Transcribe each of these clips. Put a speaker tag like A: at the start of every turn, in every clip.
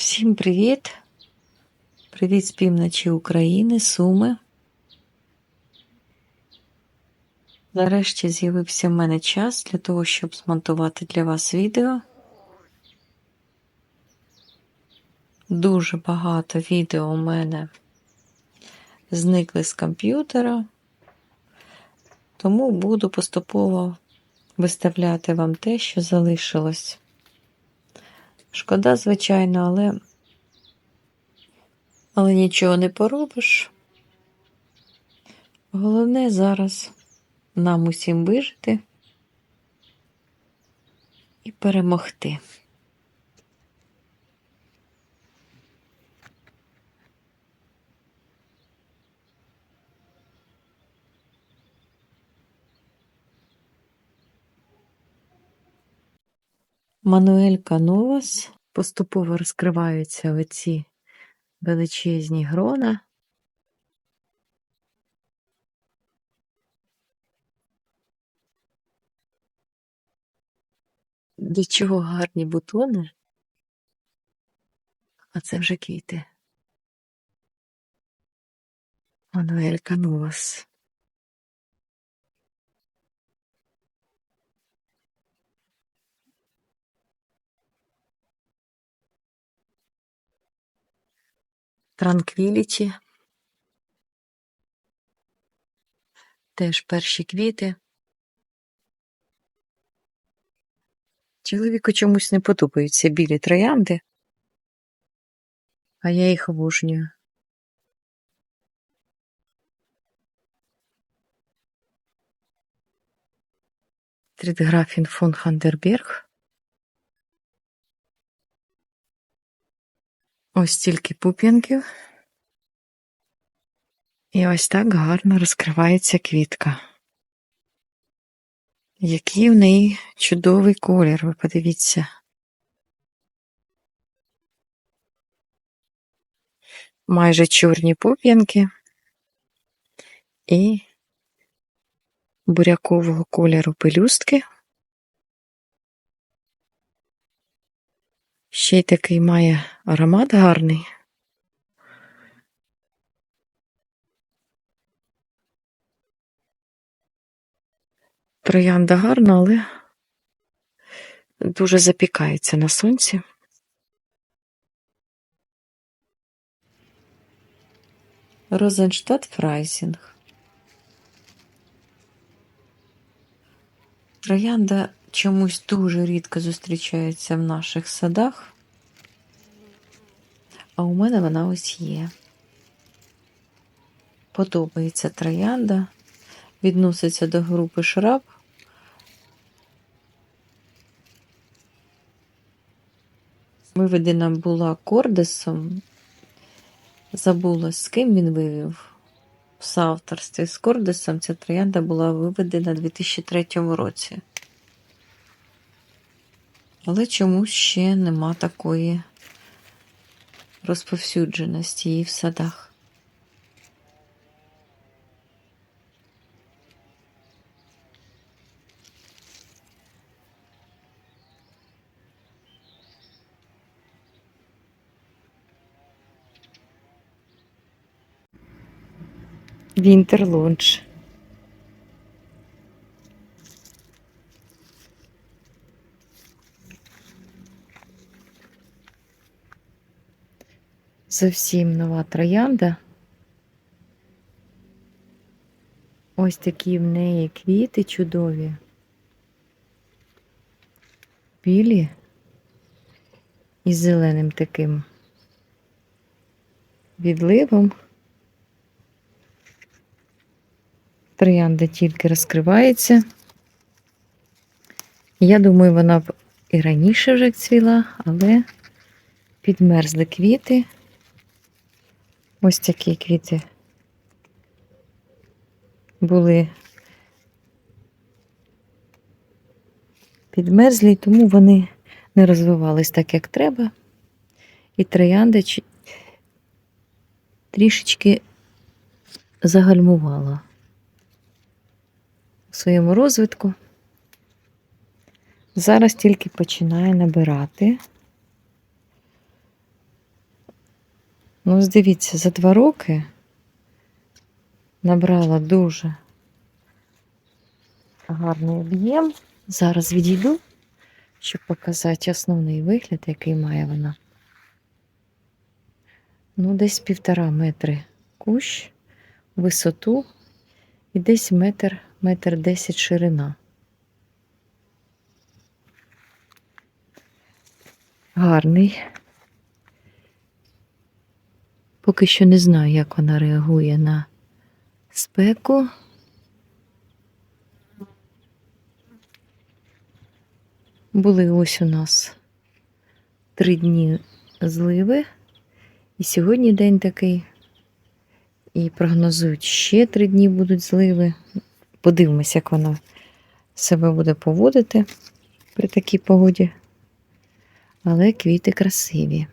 A: Всім привіт! Привіт з півночі України, Суми. Нарешті з'явився в мене час для того, щоб змонтувати для вас відео. Дуже багато відео у мене зникли з комп'ютера, тому буду поступово виставляти вам те, що залишилось. Шкода, звичайно, але, але нічого не поробиш. Головне зараз нам усім вижити і перемогти. Мануель Кановас поступово розкриваються оці величезні грона. До чого гарні бутони, а це вже квіти. Мануель Кановас. Транквіліті. Теж перші квіти. Чоловіку чомусь не подобаються білі троянди, а я їх обожнюю. Трідграфін фон Хандерберг. Ось стільки пуп'янків. І ось так гарно розкривається квітка. Який в неї чудовий колір, ви подивіться. Майже чорні пуп'янки і бурякового кольору пелюстки. Ще й такий має аромат гарний. Троянда гарна, але дуже запікається на сонці. Розенштадт Фрайсінг. Троянда чомусь дуже рідко зустрічається в наших садах, а у мене вона ось є. Подобається троянда, відноситься до групи шраб. Виведена була кордесом, забула, з ким він вивів в соавторстві з кордесом. Ця троянда була виведена у 2003 році. Але чомусь ще нема такої розповсюдженості її в садах. Вінтер Зовсім нова троянда. Ось такі в неї квіти чудові. Білі із зеленим таким відливом. Троянда тільки розкривається. Я думаю, вона б і раніше вже цвіла, але підмерзли квіти. Ось такі квіти були підмерзлі, тому вони не розвивались так, як треба. І троянда трішечки загальмувала у своєму розвитку. Зараз тільки починає набирати. Ну, дивіться, за два роки набрала дуже гарний об'єм. Зараз відійду, щоб показати основний вигляд, який має вона. Ну, десь півтора метри кущ, висоту і десь метр, метр десять ширина. Гарний. Поки що не знаю, як вона реагує на спеку. Були ось у нас три дні зливи, і сьогодні день такий. І прогнозують, ще три дні будуть зливи. Подивимось, як вона себе буде поводити при такій погоді. Але квіти красиві.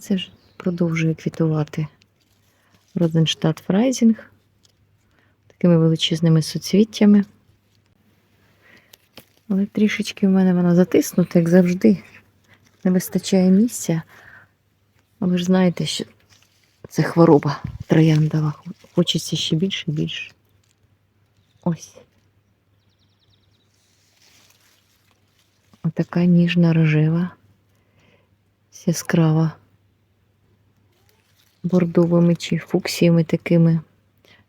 A: Це вже продовжує квітувати Розенштадт Фрайзінг такими величезними суцвіттями. Але трішечки в мене вона затиснута, як завжди. Не вистачає місця. А ви ж знаєте, що це хвороба трояндова. Хочеться ще більше і більше. Ось. Отака ніжна рожева, яскрава, бордовими чи фуксіями такими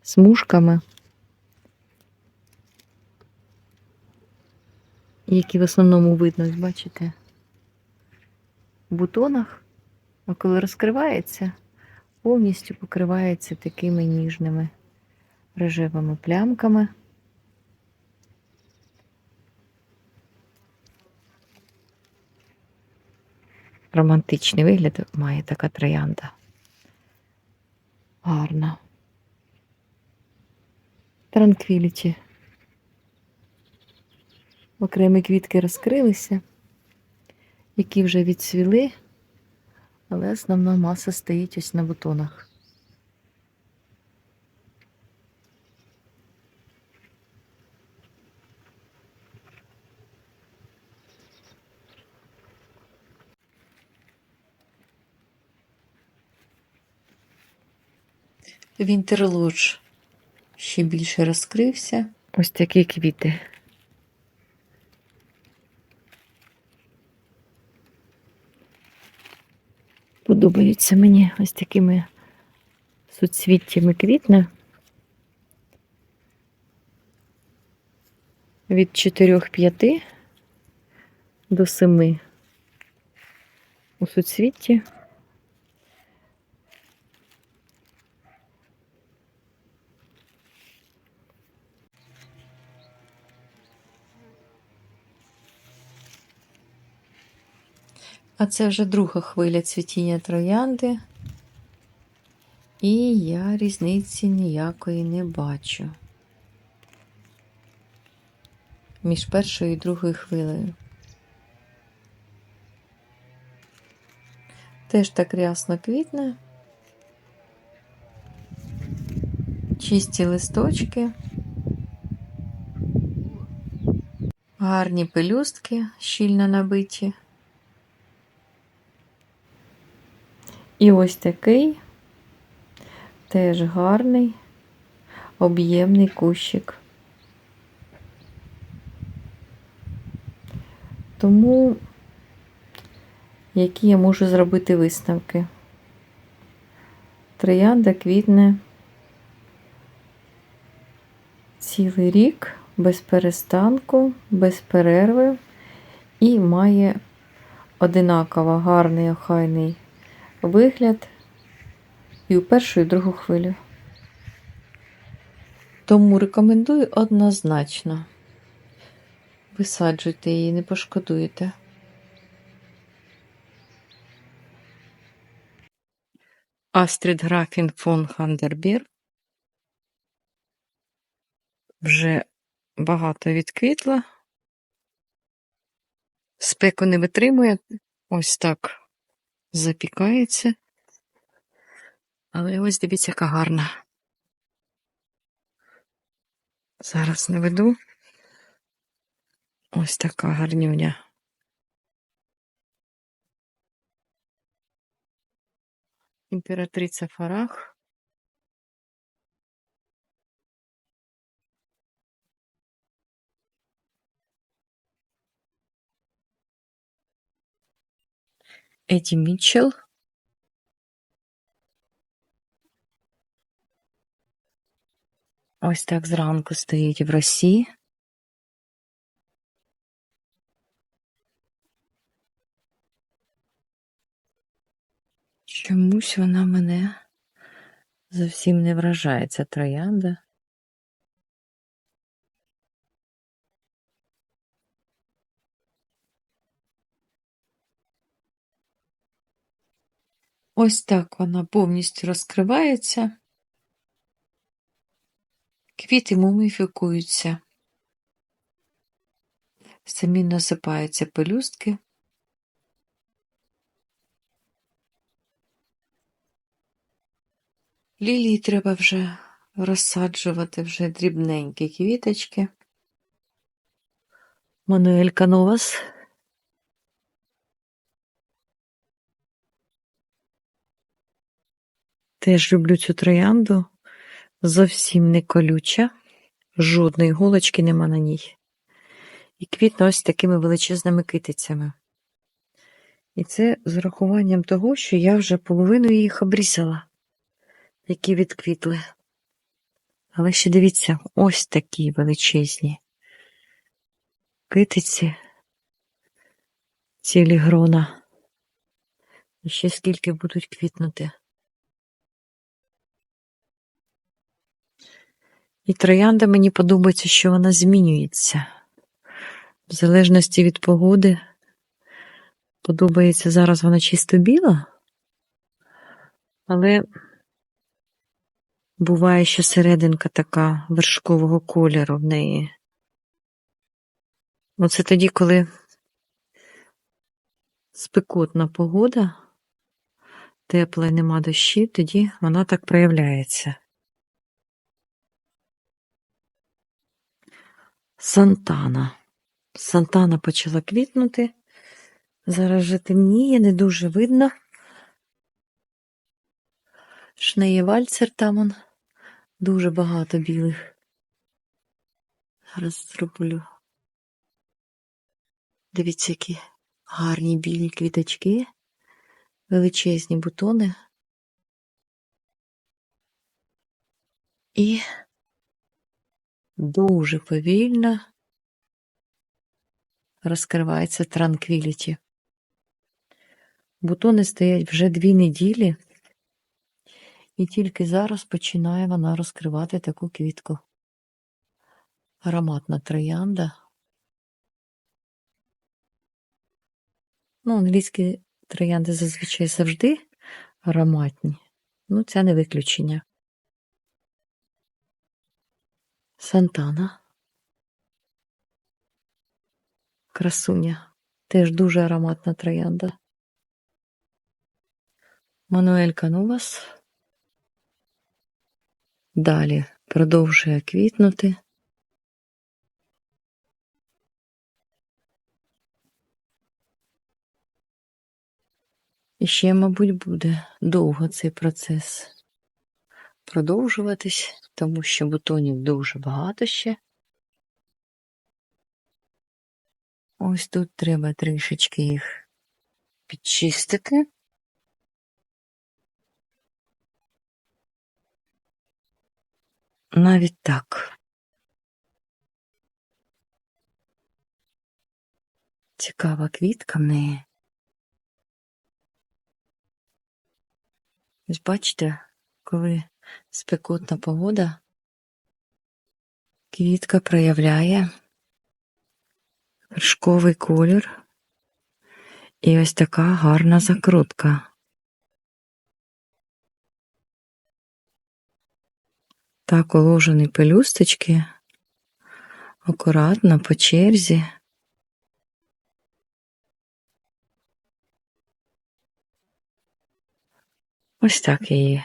A: смужками, які в основному видно, бачите, в бутонах, а коли розкривається, повністю покривається такими ніжними рожевими плямками. Романтичний вигляд має така троянда. Гарна. Транквіліті. Окремі квітки розкрилися, які вже відсвіли, але основна маса стоїть ось на бутонах. Вінтерлодж ще більше розкрився. Ось такі квіти. Подобаються мені ось такими суцвіттями квітне. Від 4-5 до 7 у суцвітті. А це вже друга хвиля цвітіння троянди. І я різниці ніякої не бачу. Між першою і другою хвилею. Теж так рясно квітне. Чисті листочки. Гарні пелюстки, щільно набиті. І ось такий теж гарний, об'ємний кущик. Тому, які я можу зробити висновки? Троянда квітне цілий рік без перестанку, без перерви і має одинаково гарний охайний вигляд і у першу і другу хвилю. Тому рекомендую однозначно. Висаджуйте її, не пошкодуєте. Астрід Графін фон Хандербір вже багато відквітла. Спеку не витримує. Ось так запікається. Але ось дивіться, яка гарна. Зараз наведу. Ось така гарнюня. Імператриця Фарах. Еді Мітчелл. Ось так зранку стоїть в Росії. Чомусь вона мене зовсім не вражає, ця троянда. Ось так вона повністю розкривається. Квіти муміфікуються. Самі насипаються пелюстки. Лілії треба вже розсаджувати вже дрібненькі квіточки. Мануелька Новас. Теж люблю цю троянду. Зовсім не колюча, жодної голочки нема на ній. І квітне ось такими величезними китицями. І це з урахуванням того, що я вже половину їх обрізала, які відквітли. Але ще дивіться, ось такі величезні китиці, цілі грона. І ще скільки будуть квітнути. І троянда мені подобається, що вона змінюється. В залежності від погоди. Подобається зараз вона чисто біла, але буває, що серединка така вершкового кольору в неї. Оце тоді, коли спекотна погода, тепла і нема дощів, тоді вона так проявляється. Сантана. Сантана почала квітнути. Зараз вже темніє, не дуже видно. Шнеє вальцер там он. Дуже багато білих. Зараз зроблю. Дивіться, які гарні білі квіточки, величезні бутони. І дуже повільно розкривається транквіліті. Бутони стоять вже дві неділі, і тільки зараз починає вона розкривати таку квітку. Ароматна троянда. Ну, англійські троянди зазвичай завжди ароматні, ну, це не виключення. Сантана. Красуня. Теж дуже ароматна троянда. Мануель Канувас. Далі продовжує квітнути. І ще, мабуть, буде довго цей процес продовжуватись, тому що бутонів дуже багато ще. Ось тут треба трішечки їх підчистити. Навіть так. Цікава квітка в неї. Ось бачите, коли спекотна погода, квітка проявляє вершковий колір і ось така гарна закрутка. Так уложені пелюсточки акуратно по черзі. Ось так її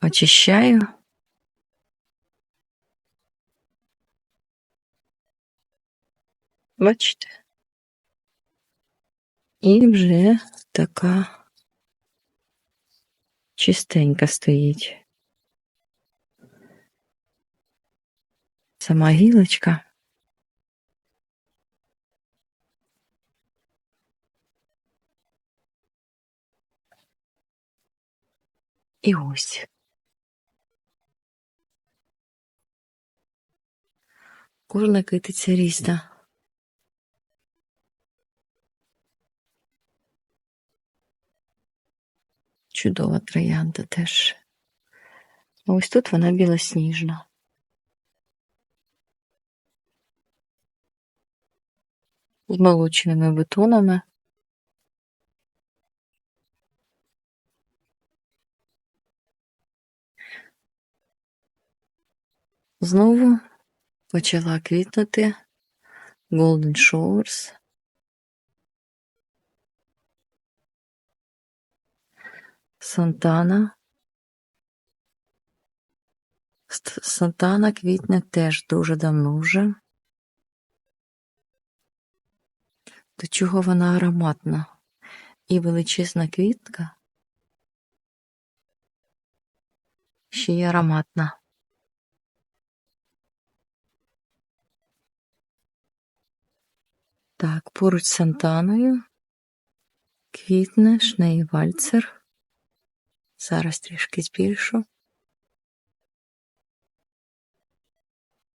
A: очищаю. Бачите? І вже така чистенька стоїть. Сама гілочка. І ось. Кожна китиця різна. Чудова троянда теж. Ось тут вона білосніжна. З молочними бутонами. Знову почала квітнути Golden Showers. Сантана. Сантана квітне теж дуже давно вже. До чого вона ароматна і величезна квітка. Ще й ароматна. Так, поруч з Сантаною квітне шнеєвальцер. Зараз трішки збільшу.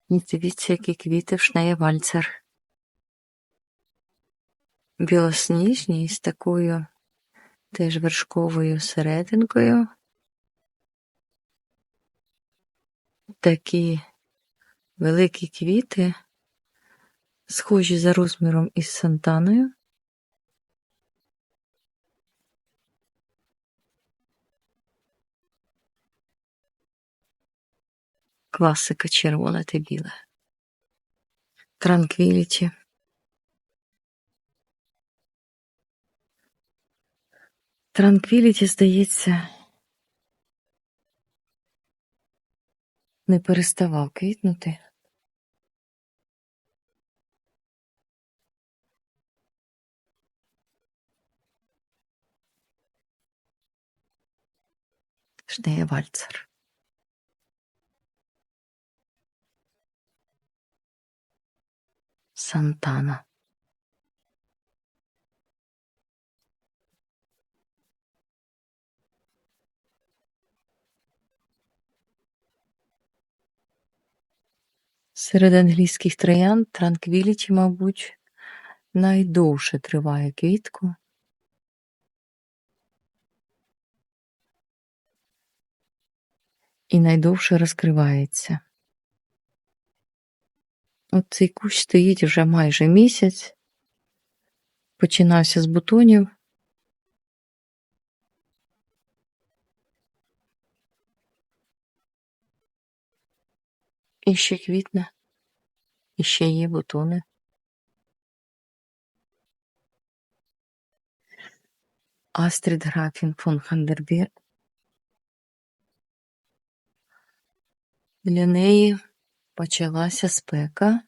A: І дивіться, які квіти в шнеєвальцер. Білосніжні з такою теж вершковою серединкою. Такі великі квіти, схожі за розміром із Сантаною. Класика червоне та біле. Транквіліті. Транквіліті, здається, не переставав квітнути. Шнеєвальцер. Сантана. Серед англійських троянд Транквіліті, мабуть, найдовше триває квітку. І найдовше розкривається. От цей кущ стоїть вже майже місяць. Починався з бутонів. І ще квітне, і ще є бутони. Астрід Графін фон Хандербір. Для неї почалася спека,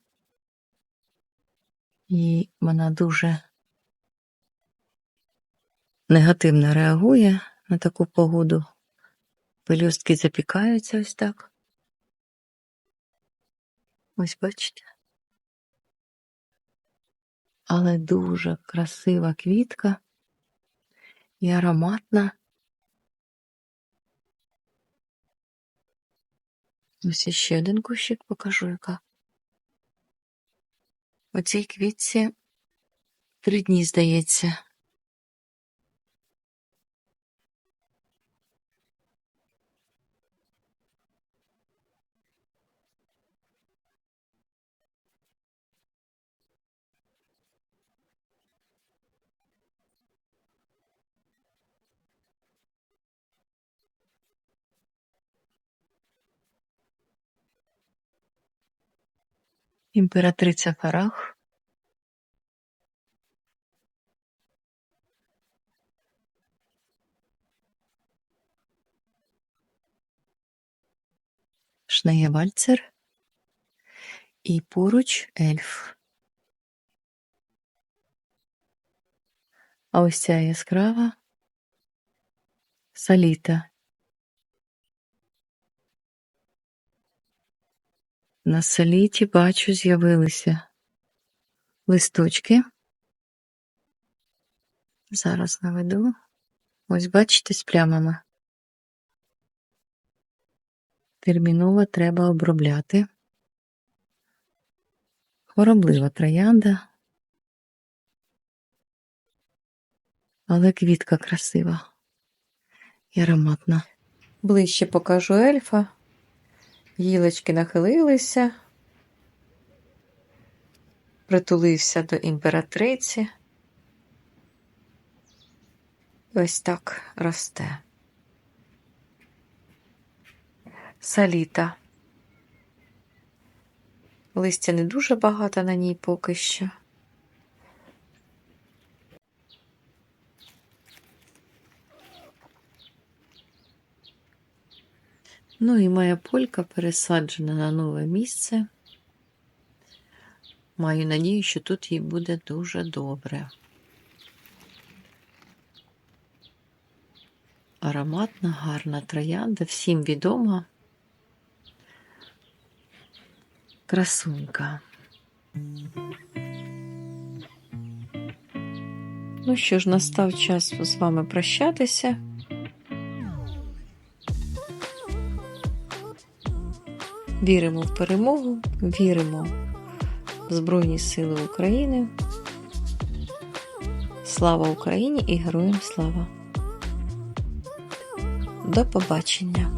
A: і вона дуже негативно реагує на таку погоду. Пелюстки запікаються ось так. Ось бачите. Але дуже красива квітка і ароматна. Ось ще один кущик покажу, яка. У цій квітці три дні, здається. Імператриця Фарах. Шнеєвальцер і поруч ельф. А ось ця яскрава саліта. На саліті бачу, з'явилися листочки. Зараз наведу. Ось бачите з плямами. Терміново треба обробляти. Хвороблива троянда. Але квітка красива і ароматна. Ближче покажу ельфа. Гілочки нахилилися, притулився до імператриці. Ось так росте. Саліта. Листя не дуже багато на ній поки що. Ну і моя полька пересаджена на нове місце. Маю надію, що тут їй буде дуже добре. Ароматна, гарна троянда, всім відома. Красунька. Ну що ж, настав час з вами прощатися. Віримо в перемогу, віримо в Збройні Сили України. Слава Україні і героям слава! До побачення!